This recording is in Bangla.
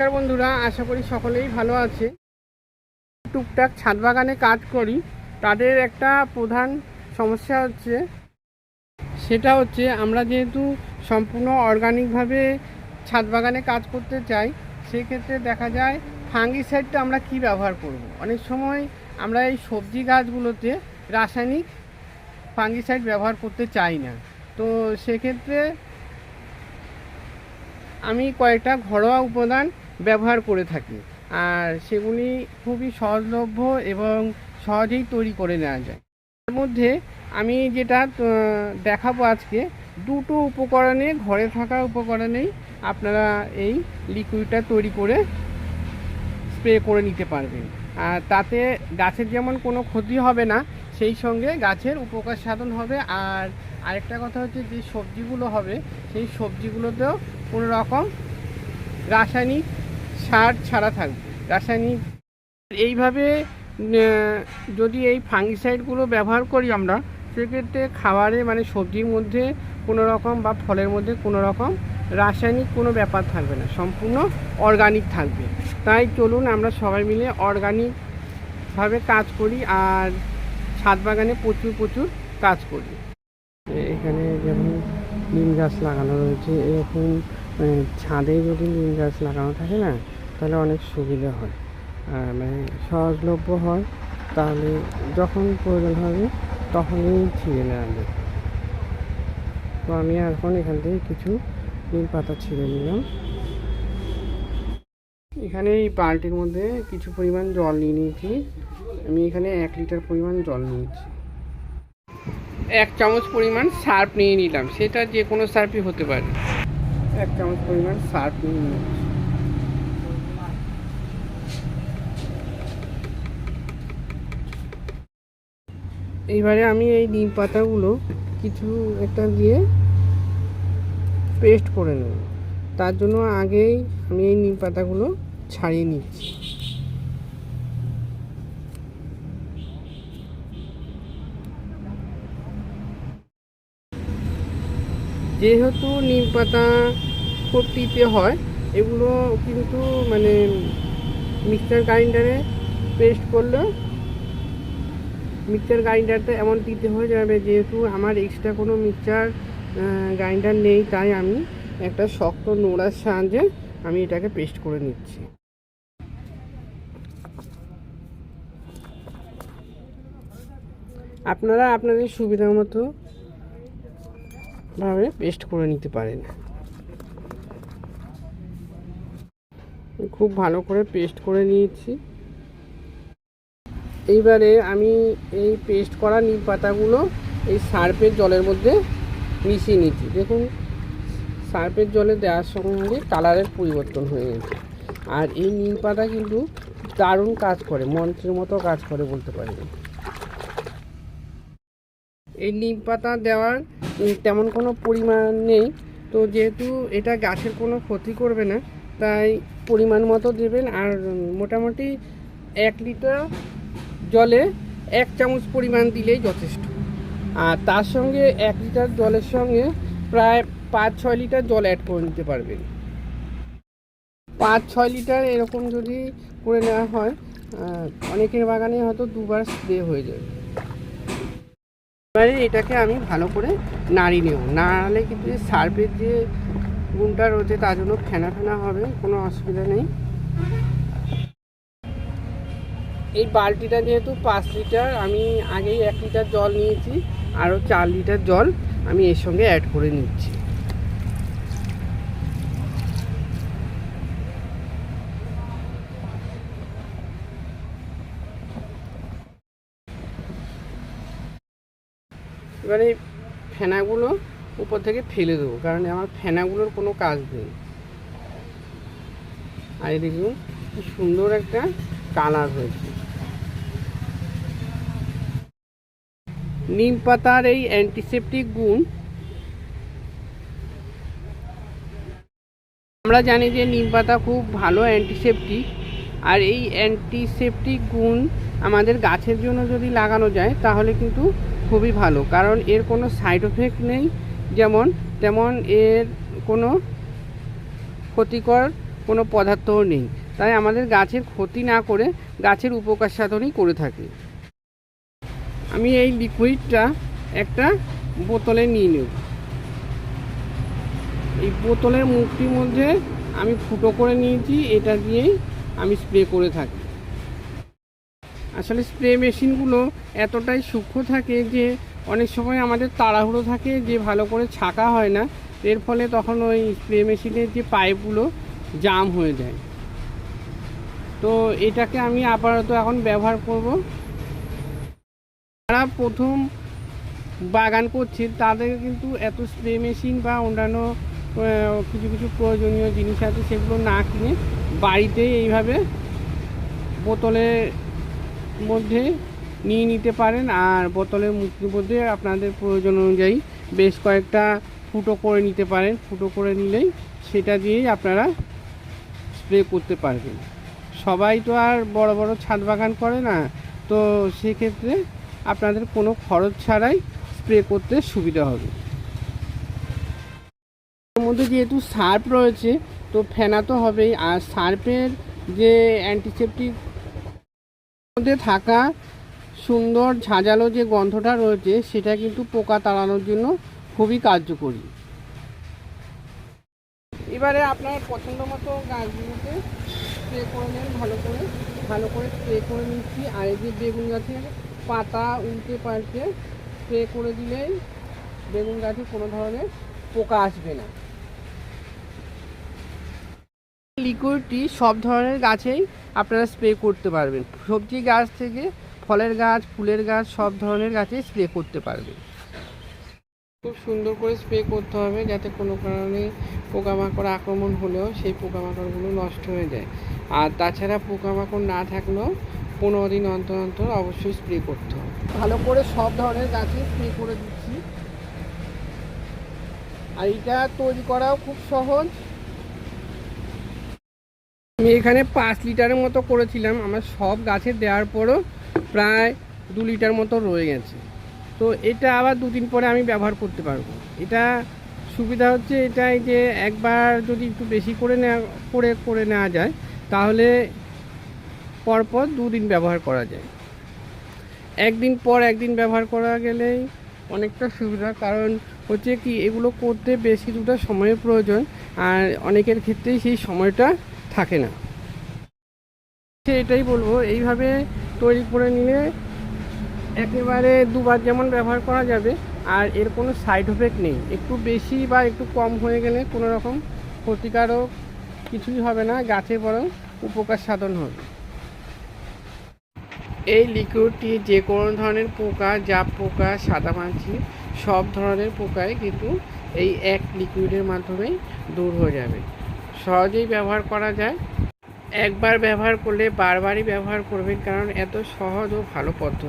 নমস্কার বন্ধুরা, আশা করি সকলেই ভালো আছে। টুকটাক ছাদ বাগানে কাজ করি। তাদের একটা প্রধান সমস্যা হচ্ছে, সেটা হচ্ছে আমরা যেহেতু সম্পূর্ণ অর্গানিকভাবে ছাদ বাগানে কাজ করতে চাই, সেক্ষেত্রে দেখা যায় ফাঙ্গিসাইডটা আমরা কি ব্যবহার করব। অনেক সময় আমরা এই সবজি গাছগুলোতে রাসায়নিক ফাঙ্গিসাইড ব্যবহার করতে চাই না। তো সেক্ষেত্রে আমি কয়েকটা ঘরোয়া উপাদান ব্যবহার করে থাকি। আর সেগুলি খুবই সহজলভ্য এবং সহজেই তৈরি করে নেওয়া যায়। তার মধ্যে আমি যেটা দেখাবো আজকে, দুটো উপকরণে, ঘরে থাকা উপকরণেই আপনারা এই লিকুইডটা তৈরি করে স্প্রে করে নিতে পারবেন। আর তাতে গাছের যেমন কোনো ক্ষতি হবে না, সেই সঙ্গে গাছের উপকার সাধন হবে। আর আরেকটা কথা হচ্ছে যে সবজিগুলো হবে, সেই সবজিগুলোতেও কোনো রকম রাসায়নিক সার ছাড়া থাকবে, রাসায়নিক। এইভাবে যদি এই ফাঙ্গিসাইডগুলো ব্যবহার করি আমরা, সেক্ষেত্রে খাবারে মানে সবজির মধ্যে কোনো রকম বা ফলের মধ্যে কোনো রকম রাসায়নিক কোনো ব্যাপার থাকবে না, সম্পূর্ণ অর্গানিক থাকবে। তাই চলুন আমরা সবাই মিলে অর্গানিকভাবে কাজ করি আর ছাদ বাগানে প্রচুর প্রচুর কাজ করি। এখানে যেমন নিম গাছ লাগানো রয়েছে, এরকম মানে ছাদে যদি নিম গাছ লাগানো থাকে না, তাহলে অনেক সুবিধা হয়। আর মানে সহজলভ্য হয়, তাহলে যখন প্রয়োজন হবে তখনই ছিঁড়ে নেওয়া যায়। তো আমি এখন এখান থেকে কিছু নিম পাতা ছিঁড়ে নিলাম। এখানে এই বালতির মধ্যে কিছু পরিমাণ জল নিয়ে নিয়েছি। আমি এখানে এক লিটার পরিমাণ জল নিয়েছি। এক চামচ পরিমাণ সার্ফ নিয়ে নিলাম। সেটা যে কোনো সার্ফই হতে পারে। এক চামচ পরিমাণ সার্ফ নিয়ে আমি এই নিম পাতাগুলো কিছু একটা দিয়ে পেস্ট করে নেব। তার জন্য আগেই আমি এই নিম পাতাগুলো ছাড়িয়ে নিচ্ছি। যেহেতু নিম পাতা খুব তিতে হয়, এগুলো কিন্তু মানে মিক্সচার গ্রাইন্ডারে পেস্ট করলে মিক্সার গ্রাইন্ডারটা এমন দিতে হয়ে যাবে যেহেতু আমার এক্সট্রা কোনো মিক্সচার গ্রাইন্ডার নেই, তাই আমি একটা শক্ত নোড়ার সাহায্যে আমি এটাকে পেস্ট করে নিচ্ছি। আপনারা আপনাদের সুবিধা মতো ভাবে পেস্ট করে নিতে পারেন। খুব ভালো করে পেস্ট করে নিয়েছি। এইবারে আমি এই পেস্ট করা নিম পাতাগুলো এই সার্ফের জলের মধ্যে মিশিয়ে নিচ্ছি। দেখুন সার্ফের জলে দেওয়ার সঙ্গে কালারের পরিবর্তন হয়ে গেছে। আর এই নিম পাতা কিন্তু দারুণ কাজ করে, মন্ত্রের মতো কাজ করে বলতে পারি। এই নিম পাতা দেওয়ার তেমন কোনো পরিমাণ নেই। তো যেহেতু এটা গাছের কোনো ক্ষতি করবে না তাই পরিমাণ মতো দেবেন আর মোটামুটি এক লিটার জলে এক চামচ পরিমাণ দিলেই যথেষ্ট। আর তার সঙ্গে এক লিটার জলের সঙ্গে প্রায় পাঁচ, ছয় লিটার জল অ্যাড করে নিতে পারবেন। পাঁচ, ছয় লিটার এরকম যদি করে নেওয়া হয় অনেকের বাগানে হয়তো দুবার স্প্রে হয়ে যাবে এবারে এটাকে আমি ভালো করে নাড়ি নেব। নাড়ালে কিন্তু সার্ফের যে গুণটা রয়েছে, তার জন্য ফেনা ফেনা হবে, কোনো অসুবিধা নেই। এই বালতিটা যেহেতু পাঁচ লিটার, আমি আগেই এক লিটার জল নিয়েছি, আরও চার লিটার জল আমি এর সঙ্গে অ্যাড করে নিচ্ছি। এবারে ফেনাগুলো উপর থেকে ফেলে দেবো, কারণ আমার ফেনাগুলোর কোনো কাজ নেই। আর দেখুন, কি সুন্দর একটা কালার হয়েছে। নিম পাতার এই অ্যান্টিসেপটিক গুণ, আমরা জানি যে নিম পাতা খুব ভালো অ্যান্টিসেপটিক আর এই অ্যান্টিসেপটিক গুণ আমাদের গাছের জন্য যদি লাগানো যায়, তাহলে কিন্তু খুবই ভালো, কারণ এর কোনো সাইড এফেক্ট নেই। যেমন, তেমন এর কোনো ক্ষতিকর কোনো পদার্থও নেই। তাই আমাদের গাছের ক্ষতি না করে গাছের উপকার সাধনই করে থাকি। আমি এই লিকুইডটা একটা বোতলে নিয়ে নেব। এই বোতলের মুখটির মধ্যে আমি ফুটো করে নিয়েছি, এটা দিয়েই আমি স্প্রে করে থাকি। আসলে স্প্রে মেশিনগুলো এতটাই সূক্ষ্ম থাকে যে অনেক সময় আমাদের তাড়াহুড়ো থাকে যে ভালো করে ছাকা হয় না। এর ফলে তখন ওই স্প্রে মেশিনের যে পাইপগুলো জাম হয়ে যায়। তো এটাকে আমি আপাতত এখন ব্যবহার করব। যারা প্রথম বাগান করছে, তাদের কিন্তু এত স্প্রে মেশিন বা অন্যান্য কিছু কিছু প্রয়োজনীয় জিনিস আছে সেগুলো না কিনে বাড়িতেই এইভাবে বোতলের মধ্যে নিয়ে নিতে পারেন আর বোতলের মুক্তির মধ্যে আপনাদের প্রয়োজন অনুযায়ী বেশ কয়েকটা ফুটো করে নিতে পারেন। ফুটো করে নিলেই সেটা দিয়েই আপনারা স্প্রে করতে পারবেন। সবাই তো আর বড় বড় ছাদ বাগান করে না, তো সেক্ষেত্রে আপনাদের কোনো খরচ ছাড়াই স্প্রে করতে সুবিধা হবে। এর মধ্যে যেহেতু সার্প রয়েছে, তো ফেনা তো হবেই। আর সার্পের যে অ্যান্টিসেপটিক মধ্যে থাকা সুন্দর ঝাঁঝালো যে গন্ধটা রয়েছে, সেটা কিন্তু পোকা তাড়ানোর জন্য খুবই কার্যকরী। এবারে আপনার পছন্দ মতো গাছগুলোতে স্প্রে করে নেন ভালো করে। ভালো করে স্প্রে করে নিচ্ছি। আর এই যে বেগুন গাছের পাতা উল্টে পাল্টে স্প্রে করে দিলেই বেগুন গাছে কোনো ধরনের পোকা আসবে না। লিকুইডটি সব ধরনের গাছেই আপনারা স্প্রে করতে পারবেন। সবজি গাছ থেকে ফলের গাছ ফুলের গাছ সব ধরনের গাছে স্প্রে করতে পারবেন। খুব সুন্দর করে স্প্রে করতে হবে যাতে কোনো কারণে পোকামাকড় আক্রমণ হলেও সেই পোকামাকড়গুলো নষ্ট হয়ে যায়। আর তাছাড়া পোকামাকড় না থাকলেও পনেরো দিন অন্তর অন্তর অবশ্যই স্প্রে করতে হবে। ভালো করে সব ধরনের গাছে স্প্রে করে দিচ্ছি। আর এটা তৈরি করাও খুব সহজ। আমি এখানে পাঁচ লিটারের মতো করেছিলাম। আমার সব গাছে দেওয়ার পরও প্রায় দু লিটার মতো রয়ে গেছে। তো এটা আবার দুদিন পরে আমি ব্যবহার করতে পারব। এটা সুবিধা হচ্ছে এটাই যে একবার যদি একটু বেশি করে নেওয়া করে করে নেওয়া যায়, তাহলে পরপর দুদিন ব্যবহার করা যায়। একদিন পর একদিন ব্যবহার করা গেলেই অনেকটা সুবিধা, কারণ হচ্ছে কি, এগুলো করতে বেশ কিছুটা সময়ের প্রয়োজন। আর অনেকের ক্ষেত্রেই সেই সময়টা থাকে না। এটাই বলব এইভাবে তৈরি করে নিলে একেবারে দুবার যেমন ব্যবহার করা যাবে আর এর কোনো সাইড এফেক্ট নেই। একটু বেশি বা একটু কম হয়ে গেলে কোনো রকম ক্ষতিকারক কিছুই হবে না গাছে বরং উপকার সাধন হবে। এই লিকুইডটি যে কোনো ধরনের পোকা জাপ পোকা সাদামাছি সব ধরনের পোকাই কিন্তু এই এক লিকুইডের মাধ্যমেই দূর হয়ে যাবে। সহজেই ব্যবহার করা যায়। একবার ব্যবহার করলে বারবারই ব্যবহার করবেন, কারণ এত সহজ ও ভালো পদ্ধতি।